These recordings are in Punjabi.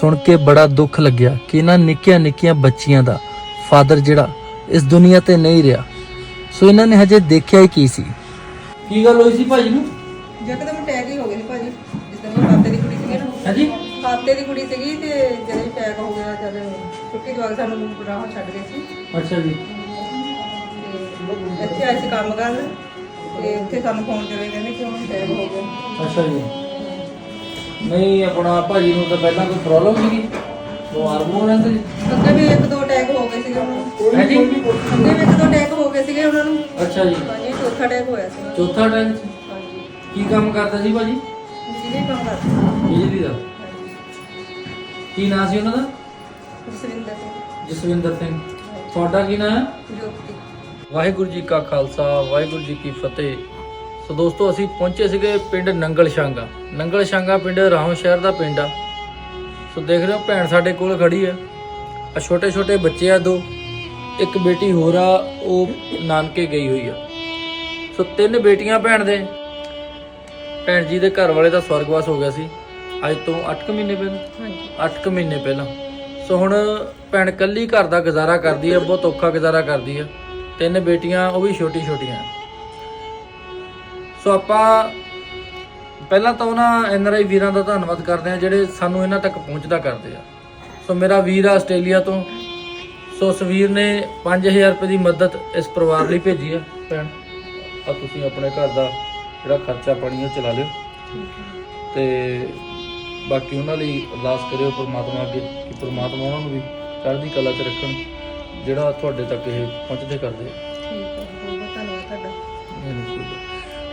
ਸੁਣ ਕੇ ਬੜਾ ਦੁੱਖ ਲੱਗਿਆ ਕਿ ਇਹਨਾਂ ਨਿੱਕੀਆਂ ਨਿੱਕੀਆਂ ਬੱਚੀਆਂ ਦਾ ਫਾਦਰ ਜਿਹੜਾ ਇਸ ਦੁਨੀਆ ਤੇ ਨਹੀਂ ਰਿਹਾ। ਸੋ ਇਹਨਾਂ ਨੇ ਹਜੇ ਦੇਖਿਆ ਹੀ ਕੀ ਸੀ। ਕੀ ਗੱਲ ਹੋਈ ਸੀ ਭਾਜੀ ਨੂੰ? ਯਕਦਮ ਅਟੈਕ ਹੀ ਹੋ ਗਿਆ ਸੀ ਭਾਜੀ। ਜਿੱਦਾਂ ਮੇਰੀ ਖਾਤੇ ਦੀ ਕੁੜੀ ਸੀਗੀ ਨਾ। ਹਾਂਜੀ? ਖਾਤੇ ਦੀ ਕੁੜੀ ਸੀਗੀ ਤੇ ਜਦੋਂ ਅਟੈਕ ਹੋ ਗਿਆ ਜਦ ਛੁੱਟੀ ਦਵਾ ਕੇ ਸਾਨੂੰ ਰਾਹ ਛੱਡ ਗਏ ਸੀ। ਅੱਛਾ ਜੀ। ਤੇ ਇੱਥੇ ਆਏ ਸੀ ਕੰਮ ਕਰਨ ਤੇ ਇੱਥੇ ਸਾਨੂੰ ਫੋਨ ਕਰੇ ਕਹਿੰਦੇ ਕਿ ਅਟੈਕ ਹੋ ਗਿਆ। ਅੱਛਾ ਜੀ। ਨਹੀਂ ਆਪਣਾ ਭਾਜੀ ਨੂੰ ਤਾਂ ਪਹਿਲਾਂ ਕੋਈ ਪ੍ਰੋਬਲਮ ਸੀਗੀ। ਬਿਮਾਰ ਬੂਰ ਰਹਿੰਦੇ ਜੀ ਅੱਗੇ ਵੀ ਇੱਕ ਦੋ ਅਟੈਕ ਹੋ ਗਏ ਸੀਗੇ ਉਹਨਾਂ ਨੂੰ। ਹਾਂਜੀ ਅੱਗੇ ਵੀ ਇੱਕ ਦੋ ਅਟੈਕ ਹੋ ਗਏ ਸੀਗੇ ਉਹਨਾਂ ਨੂੰ। ਅੱਛਾ ਜੀ। ਹਾਂਜੀ ਚੌਥਾ ਅਟੈਕ ਹੋਇਆ ਸੀ। ਚੌਥਾ ਟਾਈਮ ਹਾਂਜੀ। ਕੀ ਕੰਮ ਕਰਦਾ ਸੀ ਭਾਜੀ? ਜਿਹਨੇ ਕੰਮ ਕਰਦਾ ਬਿਜਲੀ ਦਾ? ਕੀ ਨਾਂ ਸੀ ਉਹਨਾਂ ਦਾ? ਜਸਵਿੰਦਰ ਸਿੰਘ। ਜਸਵਿੰਦਰ ਸਿੰਘ। ਤੁਹਾਡਾ ਕੀ ਨਾਂ ਹੈ? ਜੋਤੀ। ਵਾਹਿਗੁਰੂ ਜੀ ਕਾ ਖਾਲਸਾ ਵਾਹਿਗੁਰੂ ਜੀ ਕੀ ਫਤਿਹ। ਸੋ ਦੋਸਤੋ ਅਸੀਂ ਪਹੁੰਚੇ ਸੀਗੇ ਪਿੰਡ ਨੰਗਲ ਸ਼ਾਂਗਾ ਨੰਗਲ ਸ਼ਾਂਗਾ ਪਿੰਡ ਰਾਹੋਂ ਸ਼ਹਿਰ ਦਾ ਪਿੰਡ ਆ। ਸੋ ਦੇਖ ਰਹੇ ਹੋ ਭੈਣ ਸਾਡੇ ਕੋਲ ਖੜੀ ਹੈ ਆ। ਛੋਟੇ ਛੋਟੇ ਬੱਚੇ ਆ ਦੋ। ਇੱਕ ਬੇਟੀ ਹੋਰ ਆ ਉਹ ਨਾਨਕੇ ਗਈ ਹੋਈ ਆ। ਸੋ ਤਿੰਨ ਬੇਟੀਆਂ ਭੈਣ ਦੇ। ਭੈਣ ਜੀ ਦੇ ਘਰ ਵਾਲੇ ਦਾ ਸਵਰਗਵਾਸ ਹੋ ਗਿਆ ਸੀ। ਅੱਜ ਤੋਂ 8 ਮਹੀਨੇ ਪਹਿਲਾਂ। ਹਾਂਜੀ। 8 ਮਹੀਨੇ ਪਹਿਲਾਂ। ਸੋ ਹੁਣ ਭੈਣ ਕੱਲੀ ਘਰ ਦਾ ਗੁਜ਼ਾਰਾ ਕਰਦੀ ਹੈ ਬਹੁਤ ਔਖਾ ਗੁਜ਼ਾਰਾ ਕਰਦੀ ਹੈ ਤਿੰਨ ਬੇਟੀਆਂ ਉਹ ਵੀ ਛੋਟੀ ਛੋਟੀਆਂ ਸੋ ਆਪਾਂ ਪਹਿਲਾਂ ਤਾਂ ਉਹਨਾਂ ਐਨਆਰਆਈ ਵੀਰਾਂ ਦਾ ਧੰਨਵਾਦ ਕਰਦੇ ਆ ਜਿਹੜੇ ਸਾਨੂੰ ਇਹਨਾਂ ਤੱਕ ਪਹੁੰਚਦਾ ਕਰਦੇ ਆ। ਸੋ ਮੇਰਾ ਵੀਰ ਆ ਆਸਟ੍ਰੇਲੀਆ ਤੋਂ। ਸੋ ਉਸ ਵੀਰ ਨੇ 5000 ਰੁਪਏ ਦੀ ਮਦਦ ਇਸ ਪਰਿਵਾਰ ਲਈ ਭੇਜੀ ਆ। ਭੈਣ, ਆ ਤੁਸੀਂ ਆਪਣੇ ਘਰ ਦਾ ਜਿਹੜਾ ਖਰਚਾ ਪਾਣੀ ਉਹ ਚਲਾ ਲਿਓ। ਤੇ ਬਾਕੀ ਉਹਨਾਂ ਲਈ ਅਰਦਾਸ ਕਰਿਓ ਪ੍ਰਮਾਤਮਾ ਅੱਗੇ, ਕਿ ਪ੍ਰਮਾਤਮਾ ਉਹਨਾਂ ਨੂੰ ਵੀ ਚੜ੍ਹਦੀ ਕਲਾ 'ਚ ਰੱਖਣ, ਜਿਹੜਾ ਤੁਹਾਡੇ ਤੱਕ ਇਹ ਪਹੁੰਚਦੇ ਕਰਦੇ ਆ।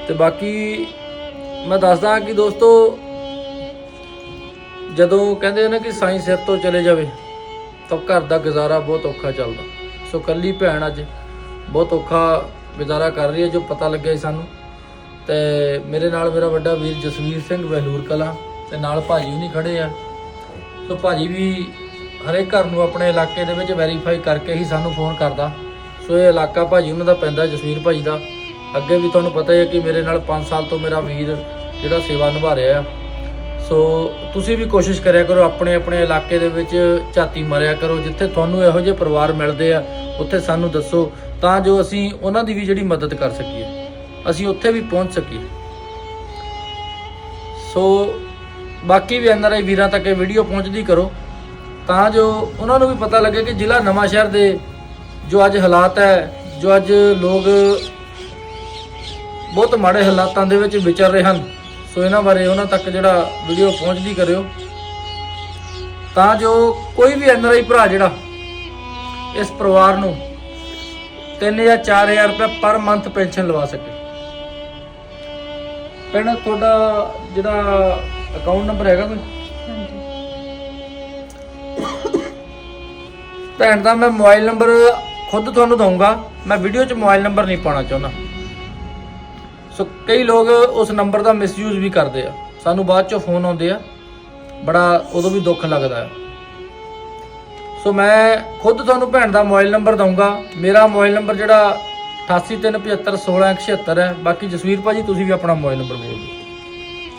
ਤੇ ਬਾਕੀ ਮੈਂ ਦੱਸਦਾ ਕਿ ਦੋਸਤੋ, ਜਦੋਂ ਕਹਿੰਦੇ ਨੇ ਕਿ ਸਾਇੰਸ ਸਿਰ ਤੋਂ ਚਲੇ ਜਾਵੇ, ਤਾਂ ਘਰ ਦਾ ਗੁਜ਼ਾਰਾ ਬਹੁਤ ਔਖਾ ਚੱਲਦਾ। ਸੋ ਕੱਲੀ ਭੈਣ ਅੱਜ ਬਹੁਤ ਔਖਾ ਗੁਜ਼ਾਰਾ ਕਰ ਰਹੀ ਹੈ, ਜੋ ਪਤਾ ਲੱਗਿਆ ਸਾਨੂੰ। ਤੇ ਮੇਰੇ ਨਾਲ ਮੇਰਾ ਵੱਡਾ ਵੀਰ ਜਸਵੀਰ ਸਿੰਘ ਵਹਿਲੂਰ ਕਲਾ ਤੇ ਨਾਲ ਭਾਜੀ ਵੀ ਨਹੀਂ ਖੜੇ ਆ। ਸੋ ਭਾਜੀ ਵੀ ਹਰੇਕ ਘਰ ਨੂੰ ਆਪਣੇ ਇਲਾਕੇ ਦੇ ਵਿੱਚ ਵੈਰੀਫਾਈ ਕਰਕੇ ਹੀ ਸਾਨੂੰ ਫੋਨ ਕਰਦਾ। ਸੋ ਇਹ ਇਲਾਕਾ ਭਾਜੀ ਉਹਨਾਂ ਦਾ ਪੈਂਦਾ ਜਸਵੀਰ ਭਾਜੀ ਦਾ। ਅੱਗੇ ਵੀ ਤੁਹਾਨੂੰ ਪਤਾ ਹੀ ਹੈ ਕਿ ਮੇਰੇ ਨਾਲ 5 ਸਾਲ ਤੋਂ ਮੇਰਾ ਵੀਰ ਜਿਹੜਾ ਸੇਵਾ ਨਿਭਾ ਰਿਹਾ ਆ ਸੋ ਤੁਸੀਂ ਵੀ ਕੋਸ਼ਿਸ਼ ਕਰਿਆ ਕਰੋ, ਆਪਣੇ ਆਪਣੇ ਇਲਾਕੇ ਦੇ ਵਿੱਚ ਝਾਤੀ ਮਾਰਿਆ ਕਰੋ, ਜਿੱਥੇ ਤੁਹਾਨੂੰ ਇਹੋ ਜਿਹੇ ਪਰਿਵਾਰ ਮਿਲਦੇ ਆ, ਉੱਥੇ ਸਾਨੂੰ ਦੱਸੋ, ਤਾਂ ਜੋ ਅਸੀਂ ਉਹਨਾਂ ਦੀ ਵੀ ਜਿਹੜੀ ਮਦਦ ਕਰ ਸਕੀਏ। ਅਸੀਂ ਉੱਥੇ ਵੀ ਪਹੁੰਚ ਸਕੀਏ। ਸੋ ਬਾਕੀ ਵੀ ਐਨਆਰਆਈ ਵੀਰਾਂ ਤੱਕ ਇਹ ਵੀਡੀਓ ਪਹੁੰਚਦੀ ਕਰੋ। ਤਾਂ ਜੋ ਉਹਨਾਂ ਨੂੰ ਵੀ ਪਤਾ ਲੱਗੇ ਕਿ ਜ਼ਿਲ੍ਹਾ ਨਵਾਂ ਸ਼ਹਿਰ ਦੇ ਜੋ ਅੱਜ ਹਾਲਾਤ ਹੈ, ਜੋ ਅੱਜ ਲੋਕ ਬਹੁਤ ਮਾੜੇ ਹਾਲਾਤਾਂ ਦੇ ਵਿੱਚ ਵਿਚਰ ਰਹੇ ਹਨ। ਸੋ ਇਹਨਾਂ ਬਾਰੇ ਉਹਨਾਂ ਤੱਕ ਜਿਹੜਾ ਵੀਡੀਓ ਪਹੁੰਚਦੀ ਕਰਿਓ। ਤਾਂ ਜੋ ਕੋਈ ਵੀ ਐਨਆਰਆਈ ਭਰਾ ਜਿਹੜਾ ਇਸ ਪਰਿਵਾਰ ਨੂੰ 3 ਜਾਂ 4000 ਰੁਪਏ ਪਰ ਮੰਥ ਪੈਨਸ਼ਨ ਲਵਾ ਸਕੇ। ਭੈਣ ਤੁਹਾਡਾ ਜਿਹੜਾ ਅਕਾਊਂਟ ਨੰਬਰ ਹੈਗਾ ਕੋਈ? ਭੈਣ ਦਾ ਮੈਂ ਮੋਬਾਈਲ ਨੰਬਰ ਖੁਦ ਤੁਹਾਨੂੰ ਦਊਂਗਾ। ਮੈਂ ਵੀਡੀਓ 'ਚ ਮੋਬਾਈਲ ਨੰਬਰ ਨਹੀਂ ਪਾਉਣਾ ਚਾਹੁੰਦਾ। ਸੋ ਕਈ ਲੋਕ ਉਸ ਨੰਬਰ ਦਾ ਮਿਸਯੂਜ਼ ਵੀ ਕਰਦੇ ਆ। ਸਾਨੂੰ ਬਾਅਦ 'ਚੋਂ ਫੋਨ ਆਉਂਦੇ ਆ। ਬੜਾ ਉਦੋਂ ਵੀ ਦੁੱਖ ਲੱਗਦਾ ਹੈ ਸੋ ਮੈਂ ਖੁਦ ਤੁਹਾਨੂੰ ਭੈਣ ਦਾ ਮੋਬਾਈਲ ਨੰਬਰ ਦਊਂਗਾ। ਮੇਰਾ ਮੋਬਾਈਲ ਨੰਬਰ ਜਿਹੜਾ 8837751676 ਹੈ। ਬਾਕੀ ਜਸਵੀਰ ਭਾਜੀ ਤੁਸੀਂ ਵੀ ਆਪਣਾ ਮੋਬਾਈਲ ਨੰਬਰ ਬੋਲ ਦਿਓ।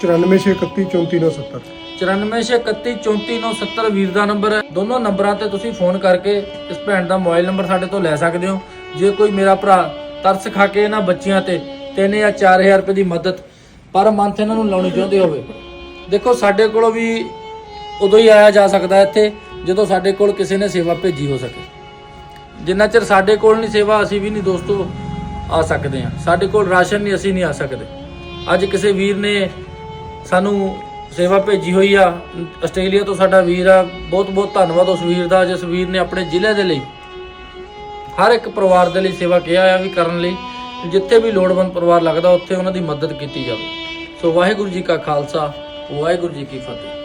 9461343970 9461344970 ਵੀਰ ਦਾ ਨੰਬਰ ਹੈ। ਦੋਨੋਂ ਨੰਬਰਾਂ ਤੇ ਤੁਸੀਂ ਫੋਨ ਕਰਕੇ ਇਸ ਭੈਣ ਦਾ ਮੋਬਾਈਲ ਨੰਬਰ ਸਾਡੇ ਤੋਂ ਲੈ ਸਕਦੇ ਹੋ। ਜੇ ਕੋਈ ਮੇਰਾ ਭਰਾ ਤਰਸ ਖਾ ਕੇ ਇਹਨਾਂ ਬੱਚੀਆਂ ਤੇ 3 ਜਾਂ 4000 ਰੁਪਏ ਦੀ ਮਦਦ ਪਰ ਮੰਥ ਇਹਨਾਂ ਨੂੰ ਲਾਉਣੀ ਚਾਹੁੰਦੇ ਹੋਵੇ। ਦੇਖੋ, ਸਾਡੇ ਕੋਲੋਂ ਵੀ ਉਦੋਂ ਹੀ ਆਇਆ ਜਾ ਸਕਦਾ ਇੱਥੇ, ਜਦੋਂ ਸਾਡੇ ਕੋਲ ਕਿਸੇ ਨੇ ਸੇਵਾ ਭੇਜੀ ਹੋ ਸਕੇ। ਜਿੰਨਾ ਚਿਰ ਸਾਡੇ ਕੋਲ ਨਹੀਂ ਸੇਵਾ, ਅਸੀਂ ਵੀ ਨਹੀਂ ਦੋਸਤੋ ਆ ਸਕਦੇ ਹਾਂ। ਸਾਡੇ ਕੋਲ ਰਾਸ਼ਨ ਨਹੀਂ, ਅਸੀਂ ਨਹੀਂ ਆ ਸਕਦੇ। ਅੱਜ ਕਿਸੇ ਵੀਰ ਨੇ ਸਾਨੂੰ ਸੇਵਾ ਭੇਜੀ ਹੋਈ ਆ, ਆਸਟ੍ਰੇਲੀਆ ਤੋਂ ਸਾਡਾ ਵੀਰ ਆ। ਬਹੁਤ ਬਹੁਤ ਧੰਨਵਾਦ ਉਸ ਵੀਰ ਦਾ, ਜਿਸ ਵੀਰ ਨੇ ਆਪਣੇ ਜ਼ਿਲ੍ਹੇ ਦੇ ਲਈ ਹਰ ਇੱਕ ਪਰਿਵਾਰ ਦੇ ਲਈ ਸੇਵਾ ਕਿਹਾ ਆ ਵੀ ਕਰਨ ਲਈ। ਜਿੱਥੇ ਵੀ ਲੋੜਵੰਦ ਪਰਿਵਾਰ ਲੱਗਦਾ, ਉੱਥੇ ਉਹਨਾਂ ਦੀ ਮਦਦ ਕੀਤੀ ਜਾਵੇ। ਸੋ ਵਾਹਿਗੁਰੂ ਜੀ ਕਾ ਖਾਲਸਾ, ਵਾਹਿਗੁਰੂ ਜੀ ਕੀ ਫਤਿਹ।